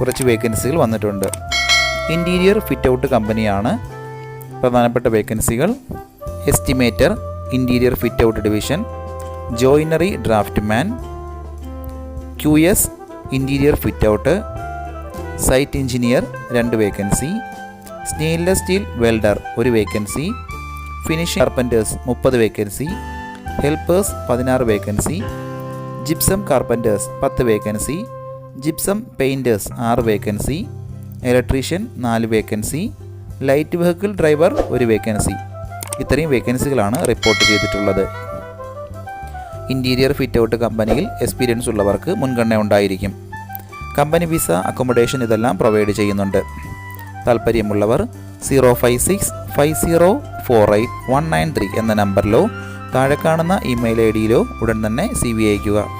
കുറച്ച് വേക്കൻസികൾ വന്നിട്ടുണ്ട്. ഇന്റീരിയർ ഫിറ്റ് ഔട്ട് കമ്പനിയാണ് പ്രധാനപ്പെട്ട വേക്കൻസികൾ estimator interior fit out division joinery draft man Q S interior fit out site engineer രണ്ട് വേക്കൻസി സ്റ്റെയിൻലെസ് സ്റ്റീൽ വെൽഡർ ഒരു വേക്കൻസി ഫിനിഷിംഗ് കാർപ്പന്റേഴ്സ് മുപ്പത് വേക്കൻസി ഹെൽപ്പേഴ്സ് പതിനാറ് വേക്കൻസി ജിപ്സം കാർപ്പന്റേഴ്സ് പത്ത് വേക്കൻസി ജിപ്സം പെയിന്റേഴ്സ് ആറ് vacancy electrician നാല് vacancy light vehicle driver ഒരു vacancy. ഇത്രയും വേക്കൻസികളാണ് റിപ്പോർട്ട് ചെയ്തിട്ടുള്ളത്. ഇന്റീരിയർ ഫിറ്റ് ഔട്ട് കമ്പനിയിൽ എക്സ്പീരിയൻസ് ഉള്ളവർക്ക് മുൻഗണന ഉണ്ടായിരിക്കും. കമ്പനി വിസ അക്കോമഡേഷൻ ഇതെല്ലാം പ്രൊവൈഡ് ചെയ്യുന്നുണ്ട്. താല്പര്യമുള്ളവർ zero five six five zero four eight one nine three എന്ന നമ്പറിലോ താഴെ കാണുന്ന ഇമെയിൽ ഐ ഡിയിലോ ഉടൻ തന്നെ സി വി അയക്കുക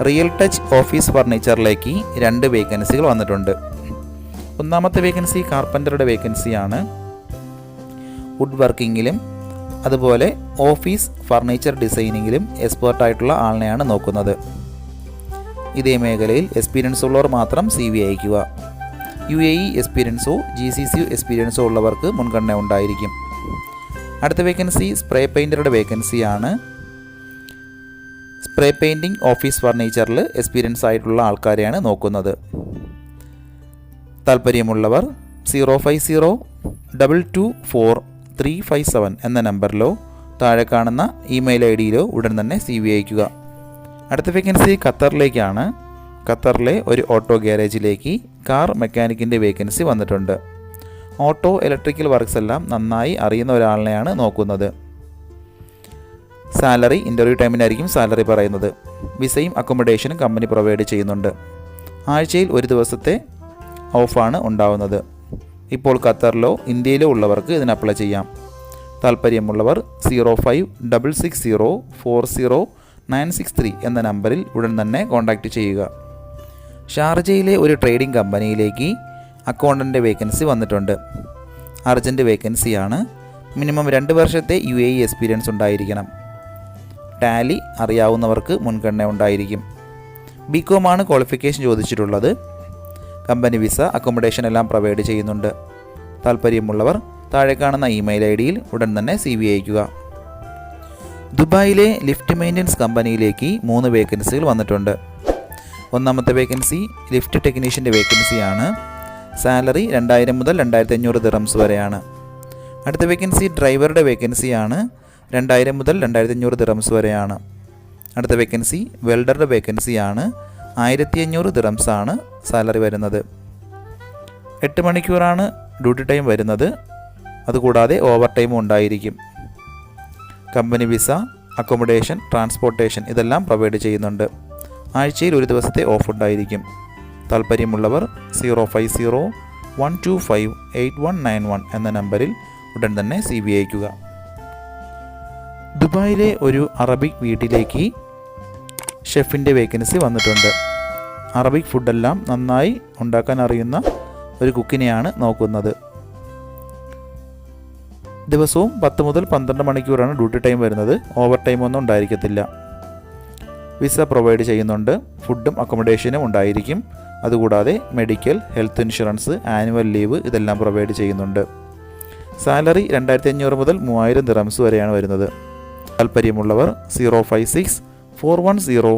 റിയൽ ടച്ച് ഓഫീസ് ഫർണിച്ചറിലേക്ക് രണ്ട് വേക്കൻസികൾ വന്നിട്ടുണ്ട്. ഒന്നാമത്തെ വേക്കൻസി കാർപ്പന്ററുടെ വേക്കൻസിയാണ് വുഡ് വർക്കിങ്ങിലും അതുപോലെ ഓഫീസ് ഫർണിച്ചർ ഡിസൈനിങ്ങിലും എക്സ്പേർട്ടായിട്ടുള്ള ആളിനെയാണ് നോക്കുന്നത്. ഇതേ മേഖലയിൽ എക്സ്പീരിയൻസ് ഉള്ളവർ മാത്രം സി വി അയക്കുക യു എ ഇ എക്സ്പീരിയൻസോ ജി സി സി എക്സ്പീരിയൻസോ ഉള്ളവർക്ക് മുൻഗണന ഉണ്ടായിരിക്കും. അടുത്ത വേക്കൻസി സ്പ്രേ പെയിന്ററുടെ വേക്കൻസിയാണ് സ്പ്രേ പെയിന്റിംഗ് ഓഫീസ് ഫർണിച്ചറിൽ എക്സ്പീരിയൻസ് ആയിട്ടുള്ള ആൾക്കാരെയാണ് നോക്കുന്നത്. താല്പര്യമുള്ളവർ zero five zero double two four three five seven എന്ന നമ്പറിലോ താഴെ കാണുന്ന ഇമെയിൽ ഐ ഡിയിലോ ഉടൻ തന്നെ സി വി അയക്കുക അടുത്ത വേക്കൻസി ഖത്തറിലേക്കാണ്. ഖത്തറിലെ ഒരു ഓട്ടോ ഗ്യാരേജിലേക്ക് കാർ മെക്കാനിക്കിന്റെ വേക്കൻസി വന്നിട്ടുണ്ട്. ഓട്ടോ ഇലക്ട്രിക്കൽ വർക്ക്സ് എല്ലാം നന്നായി അറിയുന്ന ഒരാളിനെയാണ് നോക്കുന്നത്. സാലറി ഇന്റർവ്യൂ ടൈമിനായിരിക്കും സാലറി പറയുന്നത്. വിസയും അക്കോമഡേഷനും കമ്പനി പ്രൊവൈഡ് ചെയ്യുന്നുണ്ട്. ആഴ്ചയിൽ ഒരു ദിവസത്തെ ഓഫാണ് ഉണ്ടാവുന്നത്. ഇപ്പോൾ ഖത്തറിലോ ഇന്ത്യയിലോ ഉള്ളവർക്ക് ഇതിന് അപ്ലൈ ചെയ്യാം. താല്പര്യമുള്ളവർ zero five double six zero four zero nine six three എന്ന നമ്പറിൽ ഉടൻ തന്നെ കോൺടാക്റ്റ് ചെയ്യുക. ഷാർജയിലെ ഒരു ട്രേഡിംഗ് കമ്പനിയിലേക്ക് അക്കൗണ്ടന്റെ വേക്കൻസി വന്നിട്ടുണ്ട്. അർജന്റ് വേക്കൻസിയാണ് മിനിമം രണ്ട് വർഷത്തെ യു എ എക്സ്പീരിയൻസ് ഉണ്ടായിരിക്കണം. ടാലി അറിയാവുന്നവർക്ക് മുൻഗണന ഉണ്ടായിരിക്കും. ബി കോമാണ് ക്വാളിഫിക്കേഷൻ ചോദിച്ചിട്ടുള്ളത്. കമ്പനി വിസ അക്കോമഡേഷൻ എല്ലാം പ്രൊവൈഡ് ചെയ്യുന്നുണ്ട്. താല്പര്യമുള്ളവർ താഴെ കാണുന്ന ഇമെയിൽ ഐ ഡിയിൽ ഉടൻ തന്നെ സി വി അയക്കുക ദുബായിലെ ലിഫ്റ്റ് മെയിന്റനൻസ് കമ്പനിയിലേക്ക് മൂന്ന് വേക്കൻസികൾ വന്നിട്ടുണ്ട്. ഒന്നാമത്തെ വേക്കൻസി ലിഫ്റ്റ് ടെക്നീഷ്യന്റെ വേക്കൻസിയാണ് സാലറി രണ്ടായിരം മുതൽ രണ്ടായിരത്തി അഞ്ഞൂറ് ദിറംസ് വരെയാണ്. അടുത്ത വേക്കൻസി ഡ്രൈവറുടെ വേക്കൻസിയാണ് രണ്ടായിരം മുതൽ രണ്ടായിരത്തി അഞ്ഞൂറ് ദിറംസ് വരെയാണ്. അടുത്ത വേക്കൻസി വെൽഡറുടെ വേക്കൻസിയാണ് ആയിരത്തി അഞ്ഞൂറ് ആണ് സാലറി വരുന്നത്. എട്ട് മണിക്കൂറാണ് ഡ്യൂട്ടി ടൈം വരുന്നത്. അതുകൂടാതെ ഓവർ ടൈമും ഉണ്ടായിരിക്കും. കമ്പനി വിസ അക്കോമഡേഷൻ ട്രാൻസ്പോർട്ടേഷൻ ഇതെല്ലാം പ്രൊവൈഡ് ചെയ്യുന്നുണ്ട്. ആഴ്ചയിൽ ഒരു ദിവസത്തെ ഓഫ് ഉണ്ടായിരിക്കും. താല്പര്യമുള്ളവർ zero five zero one two five eight one nine one എന്ന നമ്പറിൽ ഉടൻ തന്നെ സി ബി അയക്കുക ദുബായിലെ ഒരു അറബിക് വീട്ടിലേക്ക് ഷെഫിന്റെ വേക്കൻസി വന്നിട്ടുണ്ട്. അറബിക് ഫുഡെല്ലാം നന്നായി ഉണ്ടാക്കാൻ അറിയുന്ന ഒരു കുക്കിനെയാണ് നോക്കുന്നത്. ദിവസവും പത്ത് മുതൽ പന്ത്രണ്ട് മണിക്കൂറാണ് ഡ്യൂട്ടി ടൈം വരുന്നത്. ഓവർ ടൈം ഒന്നും ഉണ്ടായിരിക്കത്തില്ല. വിസ പ്രൊവൈഡ് ചെയ്യുന്നുണ്ട്. ഫുഡും അക്കോമഡേഷനും ഉണ്ടായിരിക്കും. അതുകൂടാതെ medical health insurance annual leave ഇതെല്ലാം പ്രൊവൈഡ് ചെയ്യുന്നുണ്ട്. സാലറി രണ്ടായിരത്തി അഞ്ഞൂറ് മുതൽ മൂവായിരം ദിറംസ് വരെയാണ് വരുന്നത്. താല്പര്യമുള്ളവർ zero five six four one zero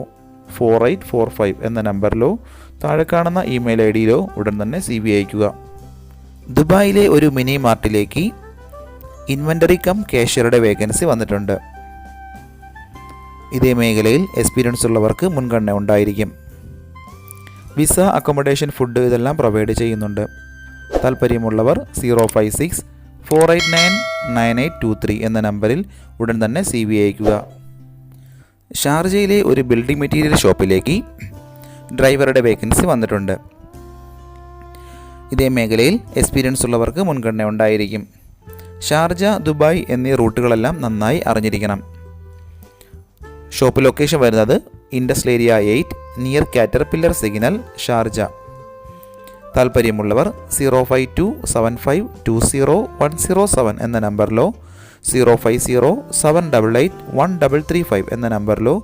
four eight four five എന്ന നമ്പറിലോ താഴെ കാണുന്ന ഇമെയിൽ ഐ ഡിയിലോ ഉടൻ തന്നെ സി ബി അയക്കുക ദുബായിലെ ഒരു മിനി മാർട്ടിലേക്ക് ഇൻവെന്ററി കം കാഷ്യറുടെ വേക്കൻസി വന്നിട്ടുണ്ട്. ഇതേ മേഖലയിൽ എക്സ്പീരിയൻസ് ഉള്ളവർക്ക് മുൻഗണന ഉണ്ടായിരിക്കും. വിസ അക്കോമഡേഷൻ ഫുഡ് ഇതെല്ലാം പ്രൊവൈഡ് ചെയ്യുന്നുണ്ട്. താല്പര്യമുള്ളവർ zero five six four eight nine nine eight two three എന്ന നമ്പറിൽ ഉടൻ തന്നെ സി വി അയക്കുക ഷാർജയിലെ ഒരു ബിൽഡിംഗ് മെറ്റീരിയൽ ഷോപ്പിലേക്ക് ഡ്രൈവറുടെ വേക്കൻസി വന്നിട്ടുണ്ട്. ഇതേ മേഖലയിൽ എക്സ്പീരിയൻസ് ഉള്ളവർക്ക് മുൻഗണന ഉണ്ടായിരിക്കും. ഷാർജ ദുബായ് എന്നീ റൂട്ടുകളെല്ലാം നന്നായി അറിഞ്ഞിരിക്കണം. ഷോപ്പ് ലൊക്കേഷൻ വരുന്നത് industrial area eight near Caterpillar signal Sharjah. താല്പര്യമുള്ളവർ zero five two seven five two zero one zero seven എന്ന നമ്പറിലോ zero five zero seven double eight one double three five എന്ന നമ്പറിലോ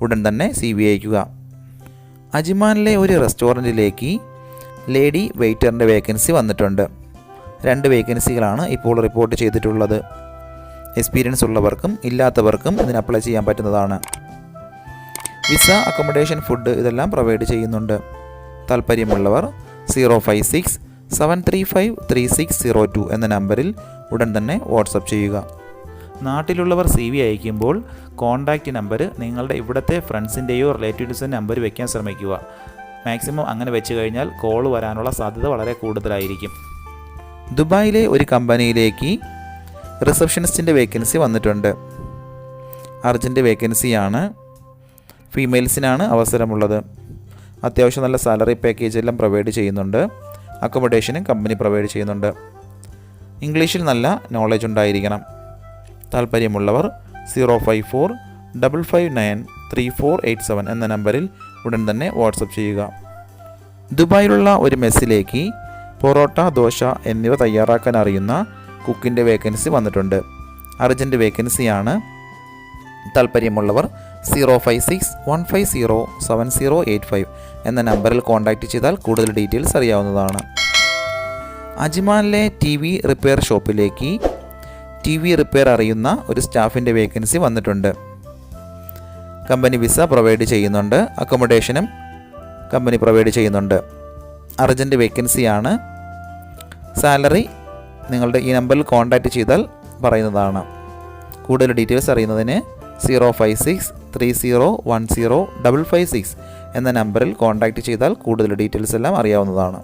ഉടൻ തന്നെ സി ബി അയക്കുക അജിമാനിലെ ഒരു റെസ്റ്റോറന്റിലേക്ക് lady വെയ്റ്ററിന്റെ vacancy വന്നിട്ടുണ്ട്. രണ്ട് വേക്കൻസികളാണ് ഇപ്പോൾ റിപ്പോർട്ട് ചെയ്തിട്ടുള്ളത്. എക്സ്പീരിയൻസ് ഉള്ളവർക്കും ഇല്ലാത്തവർക്കും ഇതിന് അപ്ലൈ ചെയ്യാൻ പറ്റുന്നതാണ്. വിസ അക്കോമഡേഷൻ ഫുഡ് ഇതെല്ലാം പ്രൊവൈഡ് ചെയ്യുന്നുണ്ട്. താല്പര്യമുള്ളവർ zero five six seven three five three six zero two എന്ന നമ്പറിൽ ഉടൻ തന്നെ വാട്സപ്പ് ചെയ്യുക. നാട്ടിലുള്ളവർ സി വി അയക്കുമ്പോൾ കോൺടാക്റ്റ് നമ്പർ നിങ്ങളുടെ ഇവിടുത്തെ ഫ്രണ്ട്സിന്റെയോ റിലേറ്റീവ്സിന്റെ നമ്പർ വയ്ക്കാൻ ശ്രമിക്കുക. മാക്സിമം അങ്ങനെ വെച്ച് കഴിഞ്ഞാൽ കോൾ വരാനുള്ള സാധ്യത വളരെ കൂടുതലായിരിക്കും. ദുബായിലെ ഒരു കമ്പനിയിലേക്ക് റിസപ്ഷനിസ്റ്റിന്റെ വേക്കൻസി വന്നിട്ടുണ്ട്. അർജന്റ് വേക്കൻസിയാണ് ഫീമെയിൽസിനാണ് അവസരമുള്ളത്. അത്യാവശ്യം നല്ല സാലറി പാക്കേജ് എല്ലാം പ്രൊവൈഡ് ചെയ്യുന്നുണ്ട്. അക്കോമഡേഷനും കമ്പനി പ്രൊവൈഡ് ചെയ്യുന്നുണ്ട്. ഇംഗ്ലീഷിൽ നല്ല നോളജ് ഉണ്ടായിരിക്കണം. താല്പര്യമുള്ളവർ zero five four double five nine three four eight seven എന്ന നമ്പറിൽ ഉടൻ തന്നെ വാട്സപ്പ് ചെയ്യുക. ദുബായിലുള്ള ഒരു മെസ്സിലേക്ക് പൊറോട്ട ദോശ എന്നിവ തയ്യാറാക്കാൻ അറിയുന്ന കുക്കിന്റെ വേക്കൻസി വന്നിട്ടുണ്ട്. അർജന്റ് വേക്കൻസിയാണ് താല്പര്യമുള്ളവർ zero five six one five zero seven zero eight five എന്ന നമ്പറിൽ കോൺടാക്റ്റ് ചെയ്താൽ കൂടുതൽ ഡീറ്റെയിൽസ് അറിയാവുന്നതാണ്. അജ്മാനിലെ ടി വി റിപ്പയർ ഷോപ്പിലേക്ക് ടി വി റിപ്പയർ അറിയുന്ന ഒരു സ്റ്റാഫിന്റെ വേക്കൻസി വന്നിട്ടുണ്ട്. കമ്പനി വിസ പ്രൊവൈഡ് ചെയ്യുന്നുണ്ട്. അക്കോമഡേഷനും കമ്പനി പ്രൊവൈഡ് ചെയ്യുന്നുണ്ട്. അർജന്റ് വേക്കൻസിയാണ്. സാലറി നിങ്ങളുടെ ഈ നമ്പറിൽ കോൺടാക്റ്റ് ചെയ്താൽ പറയുന്നതാണ്. കൂടുതൽ ഡീറ്റെയിൽസ് അറിയുന്നതിന് zero five six three zero one zero double five six എന്ന നമ്പറിൽ കോൺടാക്റ്റ് ചെയ്താൽ കൂടുതൽ ഡീറ്റെയിൽസ് എല്ലാം അറിയാവുന്നതാണ്.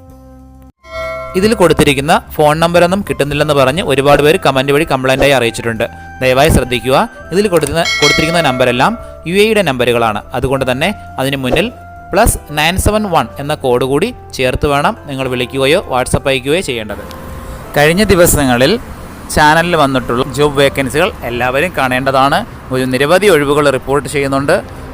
ഇതിൽ കൊടുത്തിരിക്കുന്ന ഫോൺ നമ്പറൊന്നും കിട്ടുന്നില്ലെന്ന് പറഞ്ഞ് ഒരുപാട് പേര് കമന്റ് വഴി കംപ്ലൈന്റായി അറിയിച്ചിട്ടുണ്ട്. ദയവായി ശ്രദ്ധിക്കുക. ഇതിൽ കൊടുക്കുന്ന കൊടുത്തിരിക്കുന്ന നമ്പരെല്ലാം യു എയുടെ നമ്പറുകളാണ് അതുകൊണ്ട് തന്നെ അതിന് മുന്നിൽ പ്ലസ് നയൻ സെവൻ വൺ എന്ന കോഡ് കൂടി ചേർത്ത് വേണം നിങ്ങൾ വിളിക്കുകയോ വാട്സപ്പ് അയക്കുകയോ ചെയ്യേണ്ടത്. കഴിഞ്ഞ ദിവസങ്ങളിൽ ചാനലിൽ വന്നിട്ടുള്ള ജോബ് വേക്കൻസികൾ എല്ലാവരും കാണേണ്ടതാണ്. ഒരു നിരവധി ഒഴിവുകൾ റിപ്പോർട്ട് ചെയ്യുന്നുണ്ട്.